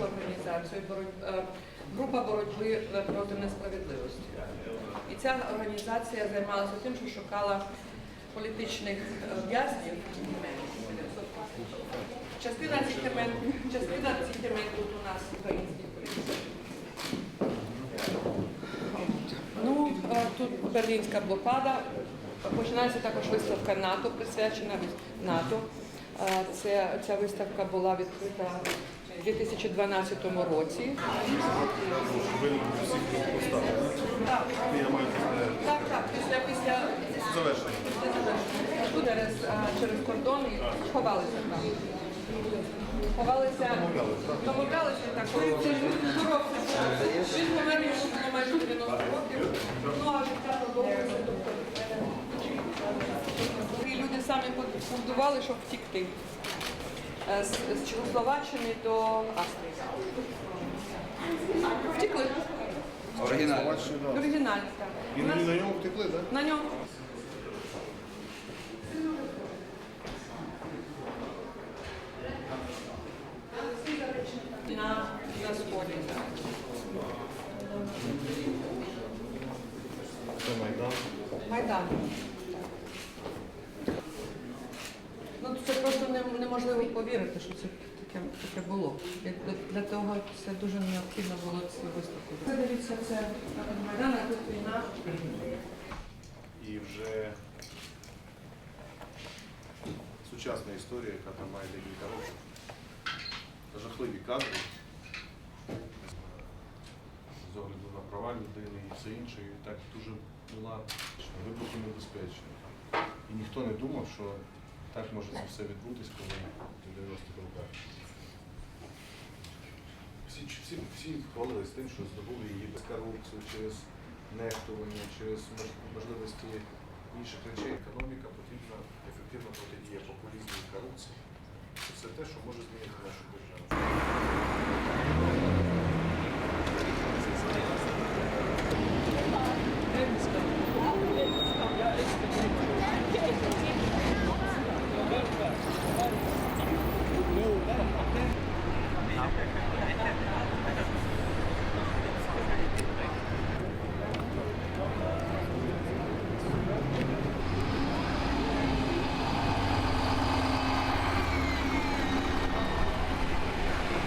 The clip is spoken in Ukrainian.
Організацію е, група боротьби проти несправедливості. І ця організація займалася тим, що шукала політичних е, в'язнів. Імен, частина цих імен тут у нас українських політичних. Ну, е, тут берлінська блокада. Починається також виставка НАТО, присвячена НАТО. Е, Це, ця виставка була відкрита у 2012 році. Так, так. Після, після, завершення. Через, через кордон і ховалися там. Ховалися, домовлялися так, це ж здоровся. Він помер майже І побудували, щоб втікти. Е, З, з Чехословаччини до Австрії. Втекли. Оригінально. Оригінально, так. І на, на ньому втекли, так? На ньому. На, на сході. Це Майдан. Майдан. Ну, це просто не- неможливо повірити, що це таке, таке було. Для- Для того це дуже необхідно було цю виставку. Це дивіться, це Майдан, тут війна. І вже сучасна історія, яка там має декілька років. Жахливі кадри. З огляду на права людини і все інше. І так дуже була вибухи небезпечна. І ніхто не думав, що так може це все відбутись, коли в 90-х роках. Всі, всі, всі хвалились тим, що здобули її без корупцію, через нехтування, через можливості інших речей. Економіка потрібна ефективно протидія популізму і корупції. Це те, що може змінити нашу державу.